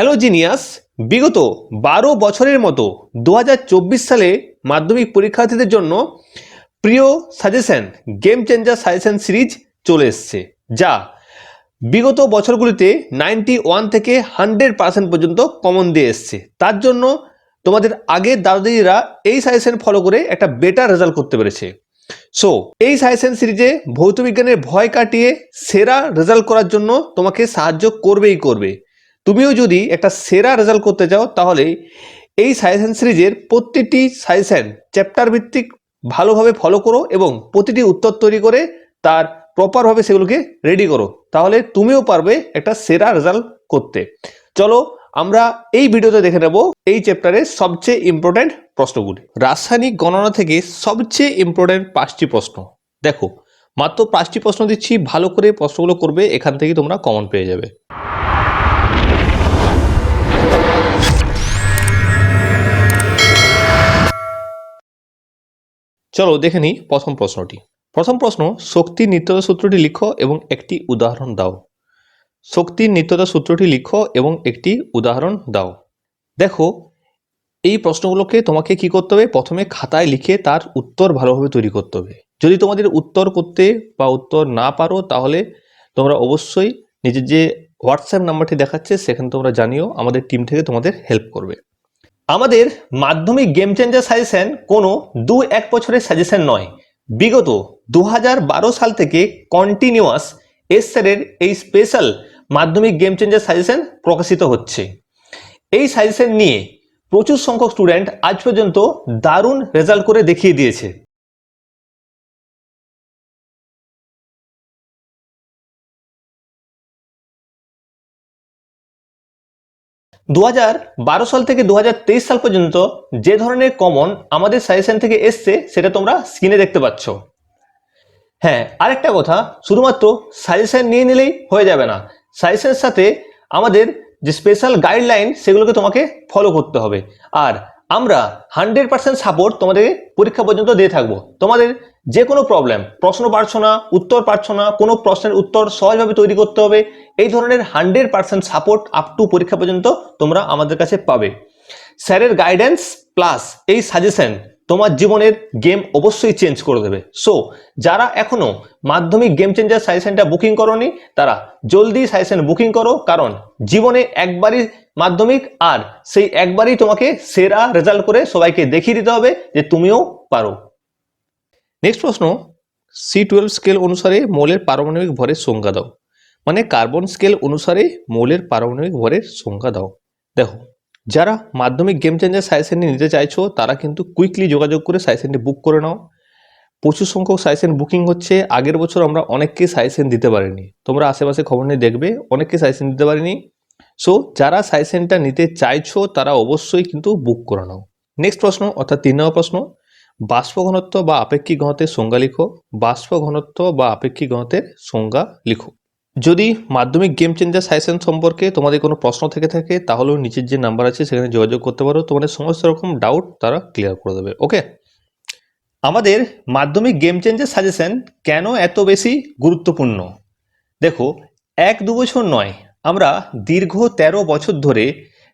Hello genius, বিগত বারো বছরের মতো দু হাজার চব্বিশ সালে মাধ্যমিক পরীক্ষার্থীদের জন্য প্রিয় suggestion game changer suggestion series চলে এসছে, যা বিগত বছরগুলিতে নাইনটি ওয়ান থেকে হান্ড্রেড পার্সেন্ট পর্যন্ত কমন দিয়ে এসছে। তার জন্য তোমাদের আগের দাদাদিরা এই সাজেশন ফলো করে একটা বেটার রেজাল্ট করতে পেরেছে। সো এই সাজেশন সিরিজে ভৌতবিজ্ঞানের ভয় কাটিয়ে সেরা রেজাল্ট করার জন্য তোমাকে সাহায্য করবেই করবে। তুমিও যদি একটা সেরা রেজাল্ট করতে চাও, তাহলে এই সাজেশন সিরিজের প্রতিটি সাজেশন চ্যাপ্টার ভিত্তিক ভালোভাবে ফলো করো এবং প্রতিটি উত্তর তৈরি করে তার প্রপারভাবে সেগুলোকে রেডি করো। তাহলে তুমিও পারবে একটা সেরা রেজাল্ট করতে। চলো আমরা এই ভিডিওতে দেখে নেব এই চ্যাপ্টারের সবচেয়ে ইম্পর্ট্যান্ট প্রশ্নগুলি। রাসায়নিক গণনা থেকে সবচেয়ে ইম্পর্ট্যান্ট পাঁচটি প্রশ্ন। দেখো, মাত্র পাঁচটি প্রশ্ন দিচ্ছি, ভালো করে প্রশ্নগুলো করবে, এখান থেকে তোমরা কমন পেয়ে যাবে। চলো দেখে নিই প্রথম প্রশ্নটি। প্রথম প্রশ্ন শক্তির নিত্যতা সূত্রটি লিখো এবং একটি উদাহরণ দাও। শক্তির নিত্যতা সূত্রটি লিখো এবং একটি উদাহরণ দাও। দেখো, এই প্রশ্নগুলোকে তোমাকে কি করতে হবে? প্রথমে খাতায় লিখে তার উত্তর ভালোভাবে তৈরি করতে হবে। যদি তোমাদের উত্তর করতে বা উত্তর না পারো, তাহলে তোমরা অবশ্যই নিজের যে হোয়াটসঅ্যাপ নাম্বারটি দেখাচ্ছে, সেখানে তোমরা জানিও, আমাদের টিম থেকে তোমাদের হেল্প করবে। আমাদের মাধ্যমিক গেম চেঞ্জার সাজেশন কোনো দু এক বছরের সাজেশন নয়। বিগত দু হাজার বারো সাল থেকে কন্টিনিউয়াস এসের এই স্পেশাল মাধ্যমিক গেম চেঞ্জার সাজেশন প্রকাশিত হচ্ছে। এই সাজেশন নিয়ে প্রচুর সংখ্যক স্টুডেন্ট আজ পর্যন্ত দারুণ রেজাল্ট করে দেখিয়ে দিয়েছে। দু সাল থেকে দু হাজার তেইশ সাল পর্যন্ত যে ধরনের কমন আমাদের সাজেশন থেকে এসছে, সেটা তোমরা স্ক্রিনে দেখতে পাচ্ছ। হ্যাঁ আরেকটা কথা, শুধুমাত্র সাজেশন নিয়ে নিলেই হয়ে যাবে না। সাজেশনের সাথে আমাদের যে স্পেশাল গাইডলাইন সেগুলোকে তোমাকে ফলো করতে হবে। আর আমরা হান্ড্রেড পার্সেন্ট সাপোর্ট তোমাদের পরীক্ষা পর্যন্ত দিয়ে থাকব। তোমাদের যে কোনো প্রবলেম প্রশ্ন পারছ না, উত্তর পারছ না, কোনো প্রশ্নের উত্তর সহজভাবে তৈরি করতে হবে, এই ধরনের hundred percent support up to পরীক্ষা পর্যন্ত তোমরা আমাদের কাছে পাবে। স্যারের গাইডেন্স প্লাস এই সাজেশন তোমার জীবনের গেম অবশ্যই চেঞ্জ করে দেবে। সো যারা এখনও মাধ্যমিক গেম চেঞ্জার সাজেশনটা বুকিং করনি, তারা জলদি সাজেশন বুকিং করো, কারণ জীবনে একবারই মাধ্যমিক আর সেই একবারই তোমাকে সেরা রেজাল্ট করে সবাইকে দেখিয়ে দিতে হবে যে তুমিও পারো। নেক্সট প্রশ্ন সি টুয়েলভ স্কেল অনুসারে মৌলের পারমাণবিক ভরের সংজ্ঞা দাও। মানে কার্বন স্কেল অনুসারে মৌলের পারমাণবিক ভরের সংজ্ঞা দাও। দেখো যারা মাধ্যমিক গেম চেঞ্জার সাজেশনটি নিতে চাইছো, তারা কিন্তু কুইকলি যোগাযোগ করে সাজেশনটি বুক করে নাও। প্রচুর সংখ্যক সাজেশন বুকিং হচ্ছে। আগের বছর আমরা অনেককে সাজেশন দিতে পারিনি। তোমরা আশেপাশে খবর নিয়ে দেখবে, অনেককে সাজেশন দিতে পারিনি। সো যারা সাজেশনটা নিতে চাইছো, তারা অবশ্যই কিন্তু বুক করে নাও। নেক্সট প্রশ্ন, অর্থাৎ তিন নম্বর প্রশ্ন, বাষ্প ঘনত্ব বা আপেক্ষিক ঘনত্বের সংজ্ঞা লিখো। বাষ্প ঘনত্ব বা আপেক্ষিক ঘনত্বের সংজ্ঞা লিখো। যদি মাধ্যমিক গেম চেঞ্জার সাজেশন সম্পর্কে তোমাদের কোনো প্রশ্ন থেকে থাকে, তাহলেও নিচের যে নাম্বার আছে সেখানে যোগাযোগ করতে পারো। তোমাদের সমস্ত রকম ডাউট তারা ক্লিয়ার করে দেবে ওকে আমাদের মাধ্যমিক গেম চেঞ্জার সাজেশন কেন এত বেশি গুরুত্বপূর্ণ? দেখো, এক দু বছর নয়, আমরা দীর্ঘ ১৩ বছর ধরে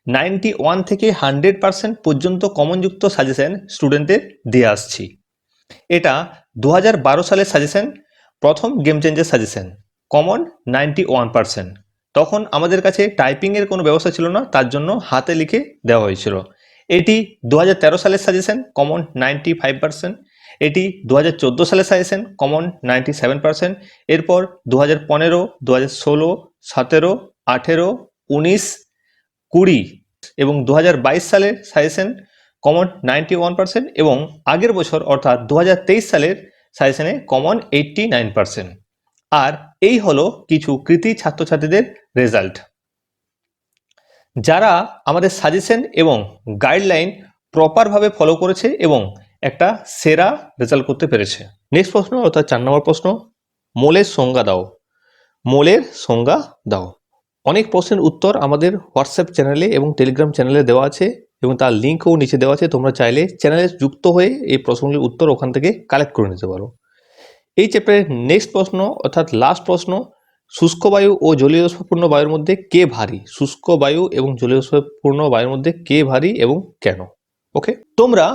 নাইনটি ওয়ান থেকে হান্ড্রেড পার্সেন্ট পর্যন্ত কমনযুক্ত সাজেশন স্টুডেন্টদের দিয়ে আসছি। এটা দু হাজার বারো সালের সাজেশন প্রথম game changer suggestion common ninety one percent. তখন আমাদের কাছে টাইপিংয়ের কোনো ব্যবস্থা ছিল না, তার জন্য হাতে লিখে দেওয়া হয়েছিল। এটি দু হাজার তেরো সালের suggestion, common ninety five percent. এটি দু সালের suggestion, common ninety seven percent. এরপর দু হাজার পনেরো দু হাজার ষোলো, সতেরো, আঠেরো, উনিশ, কুড়ি এবং দু বাইশ সালের suggestion, common ninety one percent এবং আগের বছর অর্থাৎ দু হাজার তেইশ সালের সাজেশনে কমন এইটটি নাইন পার্সেন্ট। আর এই হলো কিছু কৃতি ছাত্রছাত্রীদের রেজাল্ট যারা আমাদের সাজেশন এবং গাইডলাইন প্রপারভাবে ফলো করেছে এবং একটা সেরা রেজাল্ট করতে পেরেছে। নেক্সট প্রশ্ন, অর্থাৎ চার নম্বর প্রশ্ন, মোলের সংজ্ঞা দাও। মোলের সংজ্ঞা দাও। অনেক প্রশ্নের উত্তর আমাদের হোয়াটসঅ্যাপ চ্যানেলে এবং টেলিগ্রাম চ্যানেলে দেওয়া আছে এবং তার লিঙ্কও নিচে দেওয়া আছে। তোমরা চাইলে চ্যানেলে যুক্ত হয়ে এই প্রশ্নগুলির উত্তর ওখান থেকে কালেক্ট করে নিতে পারো। এই চ্যাপ্টারের নেক্সট প্রশ্ন অর্থাৎ লাস্ট প্রশ্ন, শুষ্ক বায়ু ও জলীয় বাষ্পপূর্ণ বায়ুর মধ্যে কে ভারী? শুষ্ক বায়ু এবং জলীয় বাষ্পপূর্ণ বায়ুর মধ্যে কে ভারী এবং কেন? ওকে তোমরা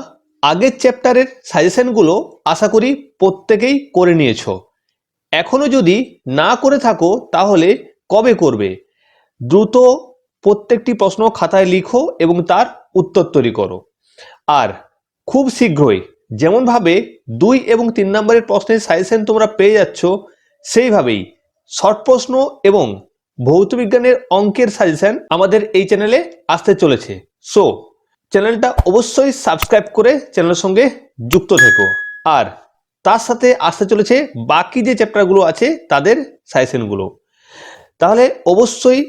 আগের চ্যাপ্টারের সাজেশনগুলো আশা করি প্রত্যেকেই করে নিয়েছো। এখনও যদি না করে থাকো, তাহলে কবে করবে? দ্রুত প্রত্যেকটি প্রশ্ন খাতায় লিখো এবং তার উত্তর তৈরি করো। আর খুব শীঘ্রই যেমনভাবে দুই এবং তিন নম্বরের প্রশ্নের সাজেশন তোমরা পেয়ে যাচ্ছ, সেইভাবেই শর্ট প্রশ্ন এবং ভৌত বিজ্ঞানের অঙ্কের সাজেশন আমাদের এই চ্যানেলে আসতে চলেছে। সো চ্যানেলটা অবশ্যই সাবস্ক্রাইব করে চ্যানেলের সঙ্গে যুক্ত থেকো। আর তার সাথে আসতে চলেছে বাকি যে চ্যাপ্টারগুলো আছে তাদের সাজেশনগুলো। তাহলে অবশ্যই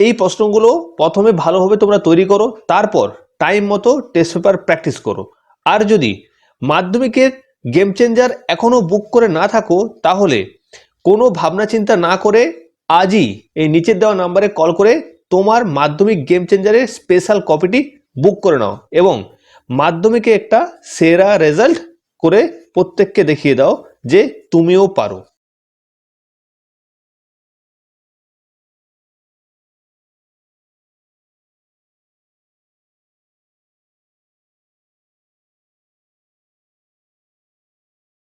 এই প্রশ্নগুলো প্রথমে ভালোভাবে তোমরা তৈরি করো, তারপর টাইম মতো টেস্ট পেপার প্র্যাকটিস করো। আর যদি মাধ্যমিকের গেম চেঞ্জার এখনও বুক করে না থাকো, তাহলে কোনো ভাবনা চিন্তা না করে আজই এই নিচের দেওয়া নাম্বারে কল করে তোমার মাধ্যমিক গেম চেঞ্জারের স্পেশাল কপিটি বুক করে নাও এবং মাধ্যমিকে একটা সেরা রেজাল্ট করে প্রত্যেককে দেখিয়ে দাও যে তুমিও পারো।